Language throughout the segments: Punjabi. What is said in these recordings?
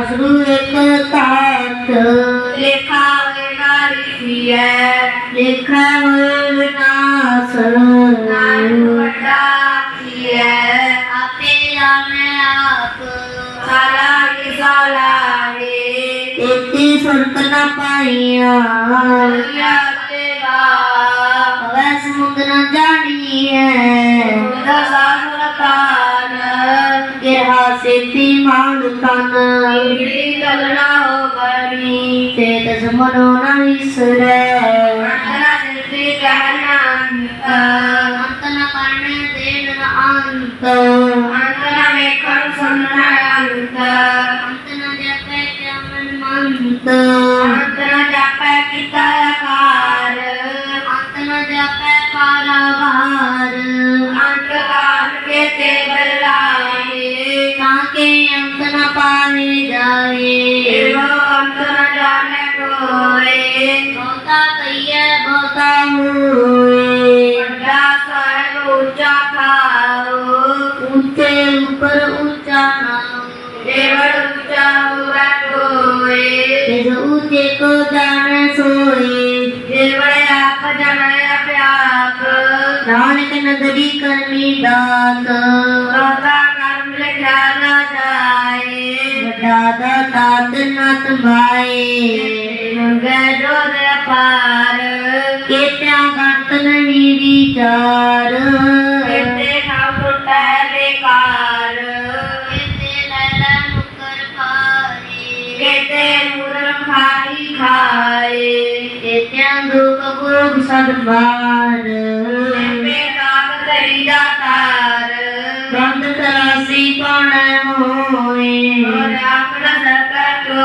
ਅਸਰੂ ਇੱਕ ਤਾਤ ਲੇਖਾ ਵੇਗਾ ਲਿਖੀਐ ਲਿਖਾ ਹੋਏ ਵਿਨਾਸ਼। ਨਾ ਪਾਈਆਂ ਦੁਨੀਆ ਤੇ ਵਾ ਸਮੁੰਦਰ ਨ ਜਾਣੀਐ। ਮੁੰਡਾ ਸਾਸਰਤਾਨ ਕਿਹਾ ਸੇਤੀ ਮਾਨ ਤਨ। ਜਿਹੜੀ ਗਲਣਾ ਹੋ ਬਣੀ। ਤੇ ਤਸ ਮਨੋ ਨ ਵਿਸਰੈ। ਅੰਤਰਾ ਨਿਰਤੀ ਕਹਿਣਾ ਨਦਰੀ ਕਰਮੀ ਦਾਤ ਦੋਤਾ ਕਰਮ ਲਿਖਿਆ ਨਾ ਜਾਏ। ਵੱਡਾ ਦਾਤ ਨਤ ਮਾਏ ਮੰਗੇ ਜੋਦ ਅਪਾਰ। ਕੇਤਿਆ ਗੰਤ ਨਹੀਂ ਵਿਚਾਰ। ਕਿਤੇ ਖਾਉ ਟੁੱਟੈ ਬੇਕਾਰ। ਕੇਤੇ ਲੈਲਾ ਨੁਕਰ ਪਾਏ ਕਿਤੇ ਮੂਰਖ ਖਾਈ ਖਾਏ। ਕੇਤਿਆ ਦੁਖ ਭੋਗ ਸਦਬਾਰ ગુણ હોય રામ રસ કરતો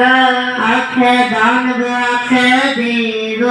ਬੁੱਧ ਆਖੇ ਦਾਨਵ ਆਖੇ ਦੇਵ।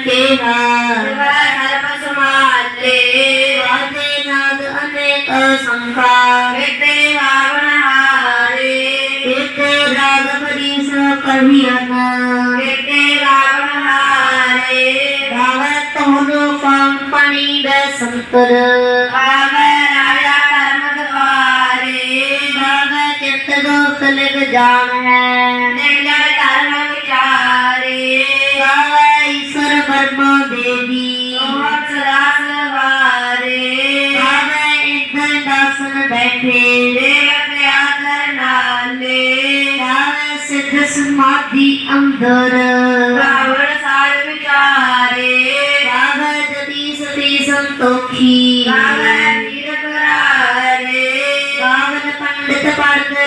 ਸੋ ਕਰ ਕੇ ਹਾਂ ਵਾਦੇ ਨਾਦ ਅਨੇਕ ਸੰਖਾ ਇਤੇ ਰਾਗ ਬਰੀ ਸੋ ਕਹੀਨ ਗਾਵੇ ਤੋਨੋ ਕੰਪਣੀ ਦੇ ਸੰਤਰ ਗਾਵੇ ਚਿਤ ਦੋਖ ਲਿਖ ਜਾਣ ਹੈ ਗਾਵੇ ਈਸ਼ਰ ਬਰਮਾ ਦੇਵੀ ਗਾਵੇ ਇੰਦਰ ਦਾਸਨ ਬੈਠੇ ਗਾਵੇ ਸਿੱਧ ਸਮਾਧੀ ਅੰਦਰ ਰਾਵਣ ਸਾਰ ਵਿਚਾਰੇ ਗਾਵੇ ਜਤੀ ਸਤੀ ਸੰਤੋਖੀ ਗਾਵੇ ਵੀਰ ਕਰਾਰੇ ਗਾਵਨ ਪੰਡਿਤ ਬੇਟਾ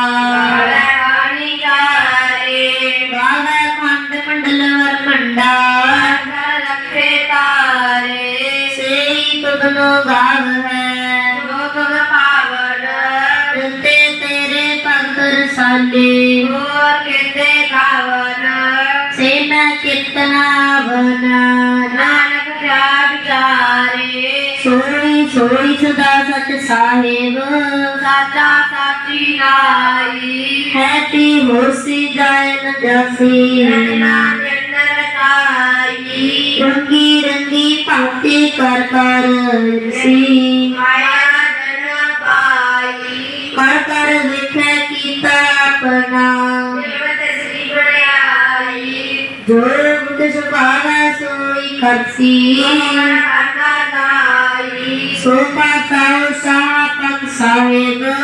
ਸੇ ਮੈਂ ਕਿਤਨਾ ਬਨਾ ਨਾਨਕ ਜਾ ਵਿਚਾਰੇ ਸੋਈ ਸੋਈ ਸਦਾ ਸਚ ਸਾਹਿਬ। ਸਾਚਾ ਸਾਚੀ ਨਾਈ ਹੈ ਤੀ ਹੋਸੀ ਜਾਏ ਨ ਜਾਸੀ। ਰੰਨਾ ਜਨ ਰਚਾਈ ਰੰਗੀ ਰੰਗੀ ਭਾਂਤੀ ਕਰ ਕਰ ਸੀ સુપારસોઈ ખર્ચી સુપા સાવ સાપક સાવે ગો